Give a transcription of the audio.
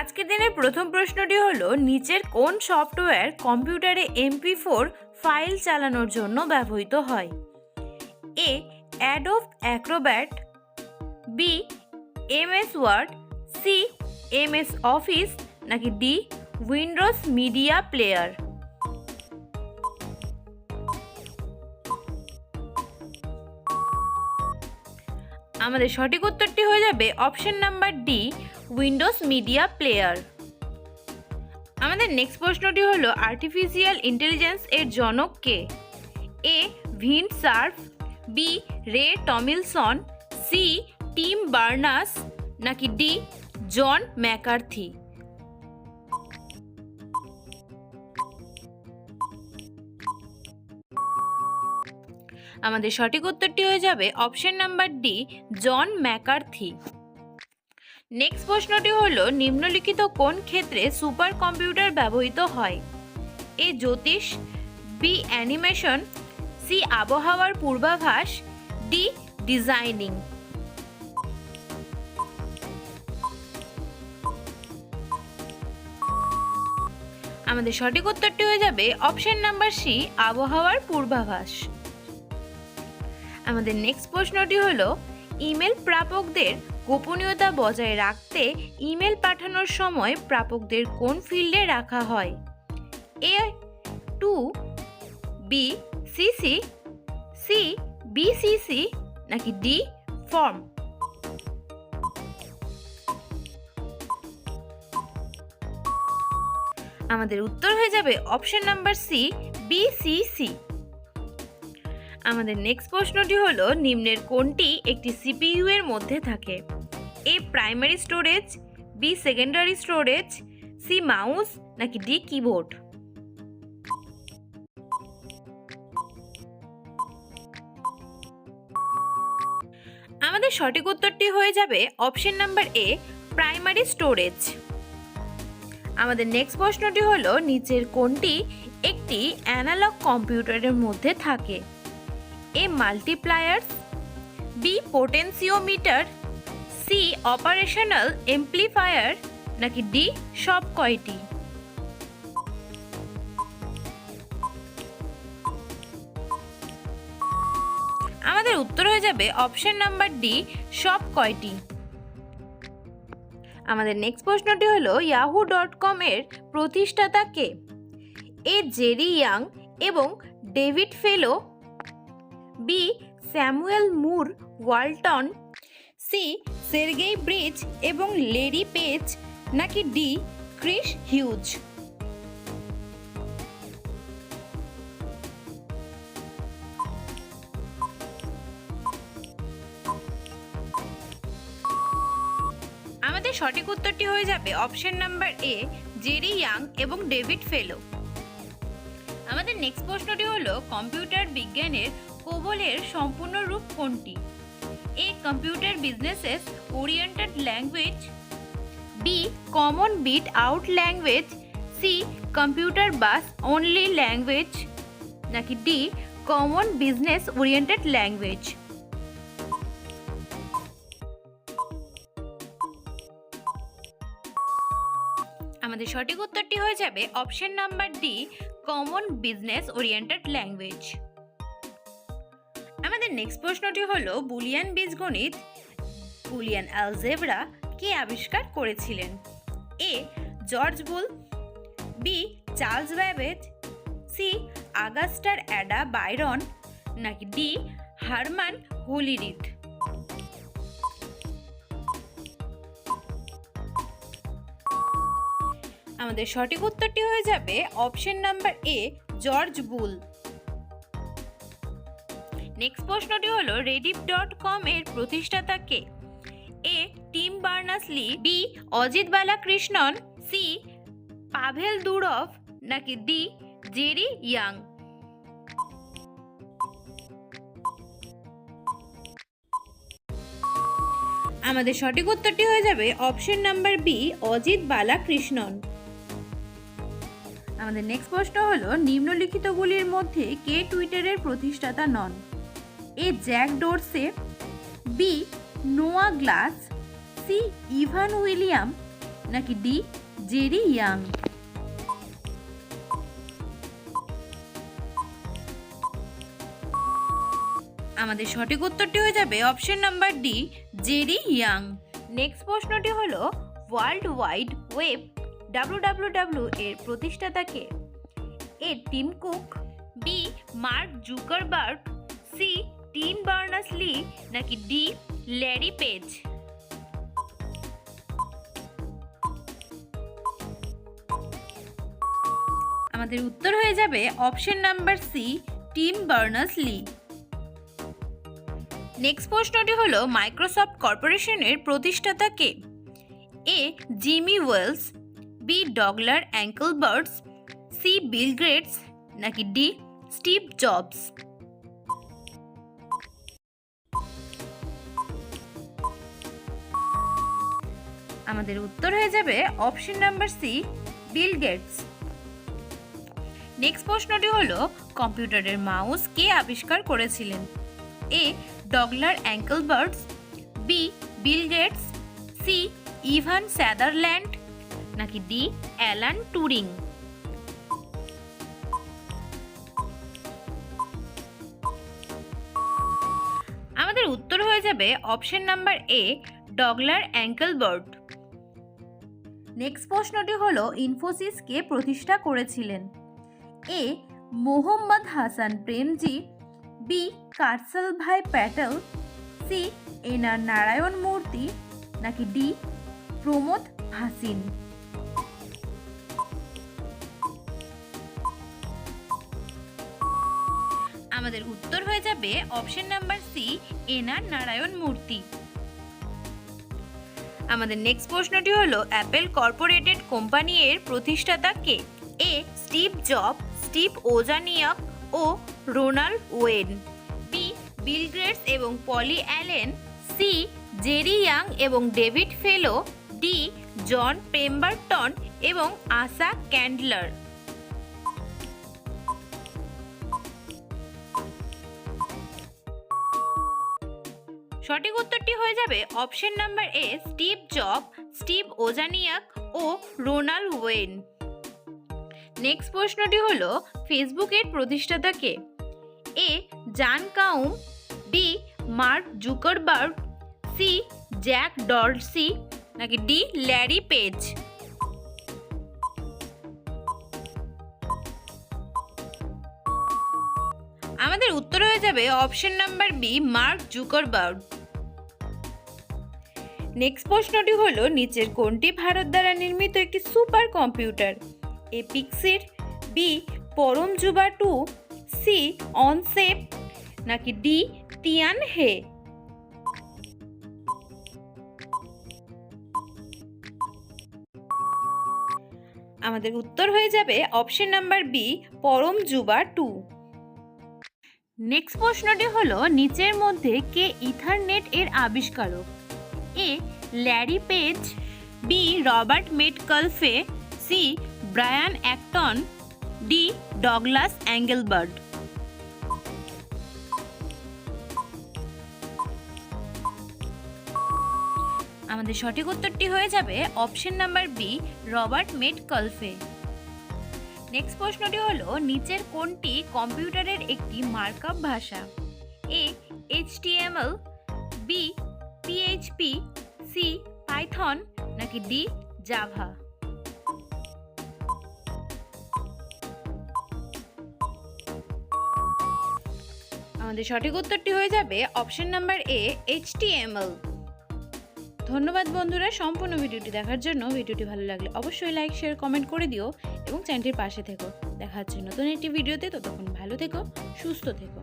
আজকের দিনের প্রথম প্রশ্নটি হলো, নিচের কোন সফটওয়্যার কম্পিউটারে এমপি ফোর ফাইল চালানোর জন্য ব্যবহৃত হয়? A Adobe Acrobat B MS Word C MS Office নাকি ডি উইন্ডোজ মিডিয়া প্লেয়ার আমাদের সঠিক উত্তরটি হয়ে যাবে option number D, Windows Media Player. আমাদের নেক্সট প্রশ্নটি হলো আর্টিফিশিয়াল ইন্টেলিজেন্স এর জনক কে? এ, ভিন সার্ফ, বি, রে টমিলসন, সি, টিম বার্নাস, নাকি ডি, জন ম্যাকার্থি? আমাদের সঠিক উত্তরটি হয়ে যাবে option number D, John McCarthy. Next প্রশ্নটি হলো, নিম্নলিখিত কোন ক্ষেত্রে সুপার কম্পিউটার ব্যবহৃত হয়? এ, জ্যোতিষ, বি, অ্যানিমেশন, সি, আবহাওয়ার পূর্বাভাস, ডি, ডিজাইনিং। আমাদের সঠিক উত্তরটি হয়ে যাবে অপশন নাম্বার সি, আবহাওয়ার পূর্বাভাস। আমাদের নেক্সট প্রশ্নটি হলো ইমেল প্রাপকদের গোপনীয়তা বজায় রাখতে ইমেল পাঠানোর সময় প্রাপকদের কোন ফিল্ডে রাখা হয়? A to B CC C BCC নাকি ডি ফর্ম আমাদের উত্তর হয়ে যাবে অপশন নাম্বার সি বিসিসি আমাদের নেক্সট প্রশ্নটি হলো, নিম্নের কোনটি একটি সিপিইউ এর মধ্যে থাকে? A primary storage B secondary storage C mouse নাকি ডি কিবোর্ড আমাদের সঠিক উত্তরটি হয়ে যাবে option number A primary storage আমাদের নেক্সট প্রশ্নটি হলো, নিচের কোনটি একটি অ্যানালগ কম্পিউটারের মধ্যে থাকে? A multipliers B potentiometer C operational amplifier নাকি ডি সব কয়টি? আমাদের উত্তর হয়ে যাবে অপশন নাম্বার ডি সব কয়টি? আমাদের নেক্সট প্রশ্নটি হলো ইয়াহু ডট কম এর প্রতিষ্ঠাতা কে? এ জেরি ইয়াং এবং David Filo B Samuel Moore Walton C Sergey Brin এবং লেরি পেজ নাকি ডি ক্রিস হিউজ আমাদের সঠিক উত্তরটি হয়ে যাবে option number A Jerry Yang এবং ডেভিড ফেলো। আমাদের নেক্সট প্রশ্নটি হলো, কম্পিউটার বিজ্ঞানের কোবলের সম্পূর্ণ রূপ কোনটি? A computer businesses oriented language B common bit out language C computer bus only language নাকি D common business oriented language আমাদের সঠিক উত্তরটি হয়ে যাবে option number D common business oriented language আমাদের নেক্সট প্রশ্নটি হলো, বুলিয়ান বীজগণিত, বুলিয়ান অ্যালজেব্রা কে আবিষ্কার করেছিলেন? A, George Boole, B, Charles Babbage, C, Augusta Ada Byron, নাকি ডি, হারমান হোলিরিথ আমাদের সঠিক উত্তরটি হয়ে যাবে, option number A, George Boole. Next প্রশ্নটি হলো রেডিপ ডট কম এর প্রতিষ্ঠাতা কে? A, Tim Berners Lee, B, Ajit Balakrishnan C, Pavel দুরভ, নাকি ডি, জেরি ইয়াং? আমাদের সঠিক উত্তরটি হয়ে যাবে অপশন নাম্বার বি, অজিত বালা কৃষ্ণন আমাদের নেক্সট প্রশ্ন হলো, নিম্নলিখিতগুলির মধ্যে কে টুইটারের প্রতিষ্ঠাতা নন? A Jack Dorsey, B Noah Glass, C Evan William, নাকি ডি জেরি ইয়াং। আমাদের সঠিক উত্তরটি হয়ে যাবে option number D, Jerry Yang. Next প্রশ্নটি হলো, ওয়ার্ল্ড ওয়াইড ওয়েব ডাব্লিউ এর প্রতিষ্ঠাতাকে A Tim Cook, B Mark Zuckerberg, C Tim Berners Lee নাকি ডি ল্যারি পেজ? আমাদের উত্তর হয়ে যাবে option number C Tim Berners Lee. Next প্রশ্নটি হলো, মাইক্রোসফট কর্পোরেশনের প্রতিষ্ঠাতা কে? A, Jimmy Wales, B, Douglas Engelbart C, Bill Gates নাকি ডি, স্টিভ জবস? আমাদের উত্তর হয়ে যাবে option number C Bill Gates next প্রশ্নটি হলো, কম্পিউটারের মাউস কে আবিষ্কার করেছিলেন? A Douglas Engelbart B Bill Gates C Ivan Sutherland নাকি ডি অ্যালান টুরিং আমাদের উত্তর হয়ে যাবে option number A Douglas Engelbart next প্রশ্নটি হলো ইনফোসিস কে প্রতিষ্ঠা করেছিলেন A Mohammad Hasan Premji, B Karsan bhai Patel, C এনার নারায়ণ মূর্তি, নাকি ডি প্রমোদ হাসিন আমাদের উত্তর হয়ে যাবে অপশন নাম্বার সি, এনার নারায়ণ মূর্তি। আমাদের নেক্সট প্রশ্নটি হলো অ্যাপেল কর্পোরেটেড কোম্পানি এর প্রতিষ্ঠাতা কে? A Steve Job Steve Wozniak O Ronald Wayne B Bill Gates এবং Paul Allen C Jerry Yang এবং David Filo D John Pemberton এবং আশা ক্যান্ডলার সঠিক উত্তরটি হয়ে যাবে option number A, Steve Job, Steve Wozniak O Ronald Wayne. Next প্রশ্নটি হলো ফেসবুকের প্রতিষ্ঠাতা কে? A, Jan Koum, B, Mark Zuckerberg, C, Jack Dorsey, নাকি ডি, ল্যারি পেজ? আমাদের উত্তর হয়ে যাবে option number B, Mark Zuckerberg. Next প্রশ্নটি হলো, নিচের কোনটি ভারত দ্বারা নির্মিত একটি সুপার কম্পিউটার? এ পিক্সির B Param Yuva two C অনসেপ নাকি ডি তিয়ান হে আমাদের উত্তর হয়ে যাবে option number B Param Yuva two next প্রশ্নটি হলো, নিচের মধ্যে কে ইথারনেট এর আবিষ্কারক? A Larry Page, B Robert Metcalfe, C Brian Acton, D Douglas Engelbart আমাদের সঠিক উত্তরটি হয়ে যাবে option number B, Robert Metcalfe. Next প্রশ্নটি হলো, নিচের কোনটি কম্পিউটারের একটি মার্কআপ ভাষা? A, HTML, B, PHP C Python নাকি ডি জাভা আমাদের সঠিক উত্তরটি হয়ে যাবে অপশন নাম্বার এ এইচটিএমএল ধন্যবাদ বন্ধুরা সম্পূর্ণ ভিডিওটি দেখার জন্য। ভিডিওটি ভালো লাগলে অবশ্যই লাইক শেয়ার কমেন্ট করে দিও এবং চ্যানেলটির পাশে থেকো। দেখা হচ্ছে নতুন একটি ভিডিওতে। ততক্ষণ ভালো থেকো, সুস্থ থেকো।